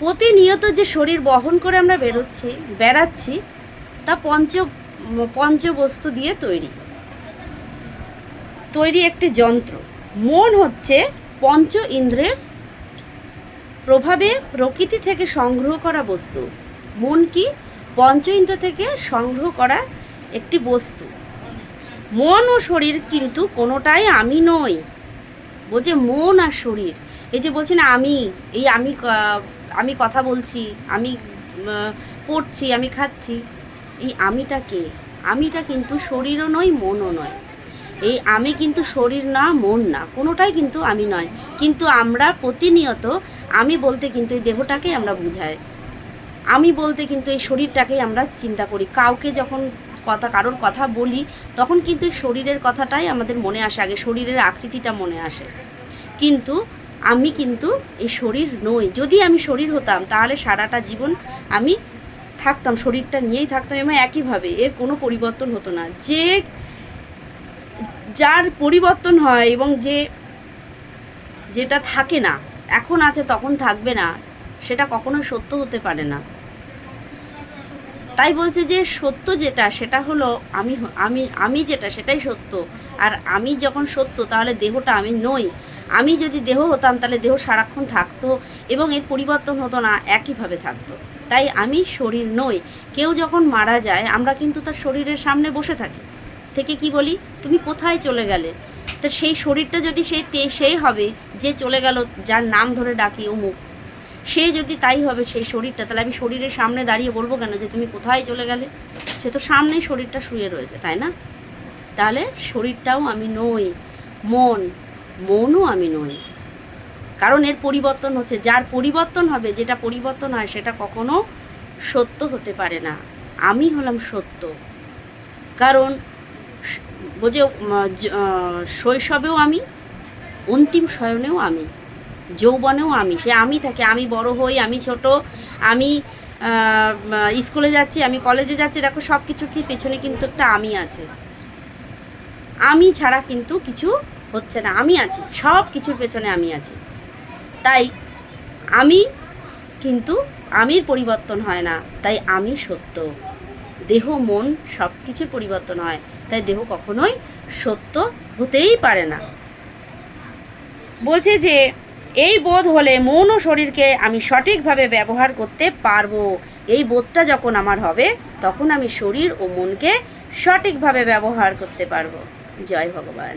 প্রতিনিয়ত যে শরীর বহন করে আমরা বেরোচ্ছি, বেড়াচ্ছি, তা পঞ্চ, পঞ্চবস্তু দিয়ে তৈরি। তৈরি একটি যন্ত্র। মন হচ্ছে পঞ্চ ইন্দ্রের প্রভাবে প্রকৃতি থেকে সংগ্রহ করা বস্তু। মন কি পঞ্চ ইন্দ্র থেকে সংগ্রহ করা একটি বস্তু। মন ও শরীর কিন্তু কোনোটাই আমি নই। বলছে মন আর শরীর। এই যে বলছে না, আমি, এই আমি আমি কথা বলছি, আমি পড়ছি, আমি খাচ্ছি, এই আমিটা কে? আমিটা কিন্তু শরীরও নয়, মনও নয়। এই আমি কিন্তু শরীর না, মন না, কোনোটাই কিন্তু আমি নয়। কিন্তু আমরা প্রতিনিয়ত আমি বলতে কিন্তু এই দেহটাকেই আমরা বুঝাই। আমি বলতে কিন্তু এই শরীরটাকেই আমরা চিন্তা করি। কাউকে যখন কথা, কারোর কথা বলি, তখন কিন্তু শরীরের কথাটাই আমাদের মনে আসে, আগে শরীরের আকৃতিটা মনে আসে। কিন্তু আমি কিন্তু এই শরীর নই। যদি আমি শরীর হতাম, তাহলে সারাটা জীবন আমি থাকতাম, শরীরটা নিয়েই থাকতাম এবং একইভাবে এর কোনো পরিবর্তন হতো না। যে যার পরিবর্তন হয় এবং যে যেটা থাকে না, এখন আছে, তখন থাকবে না, সেটা কখনো সত্য হতে পারে না। তাই বলছে যে সত্য যেটা, সেটা হলো আমি আমি আমি যেটা, সেটাই সত্য। আর আমি যখন সত্য, তাহলে দেহটা আমি নই। আমি যদি দেহ হতাম, তাহলে দেহ সারাক্ষণ থাকতো এবং এর পরিবর্তন হতো না, একইভাবে থাকতো। তাই আমি শরীর নই। কেউ যখন মারা যায়, আমরা কিন্তু তার শরীরের সামনে বসে থাকি। থেকে কি বলি? তুমি কোথায় চলে গেলে? তো সেই শরীরটা যদি সেই তে সেই হবে, যে চলে গেল, যার নাম ধরে ডাকি অমুক, সে যদি তাই হবে, সেই শরীরটা, তাহলে আমি শরীরের সামনে দাঁড়িয়ে বলব কেন যে তুমি কোথায় চলে গেলে? সে তো সামনেই শরীরটা শুয়ে রয়েছে, তাই না? তাহলে শরীরটাও আমি নই, মন মনও আমি নই। কারণ এর পরিবর্তন হচ্ছে, যার পরিবর্তন হবে, যেটা পরিবর্তন হয় সেটা কখনো সত্য হতে পারে না। আমি হলাম সত্য। কারণ বোঝে শৈশবেও আমি, অন্তিম শয়নেও আমি, যৌবনেও আমি, সে আমি থাকে, আমি বড় হই, আমি ছোট, আমি স্কুলে যাচ্ছি, আমি কলেজে যাচ্ছি, দেখো সব কিছুর কি পেছনে কিন্তু একটা আমি আছে। আমি ছাড়া কিন্তু কিছু হচ্ছে না, আমি আছি, সব কিছুর পেছনে আমি আছি। তাই আমি কিন্তু আমির পরিবর্তন হয় না, তাই আমি সত্য। দেহ, মন সব কিছু পরিবর্তন হয়, তাই দেহ কখনোই সত্য হতেই পারে না। বলছে যে, এই বোধ হলে মন ও শরীরকে আমি সঠিকভাবে ব্যবহার করতে পারব। এই বোধটা যখন আমার হবে, তখন আমি শরীর ও মনকে সঠিকভাবে ব্যবহার করতে পারব। জয় ভগবান।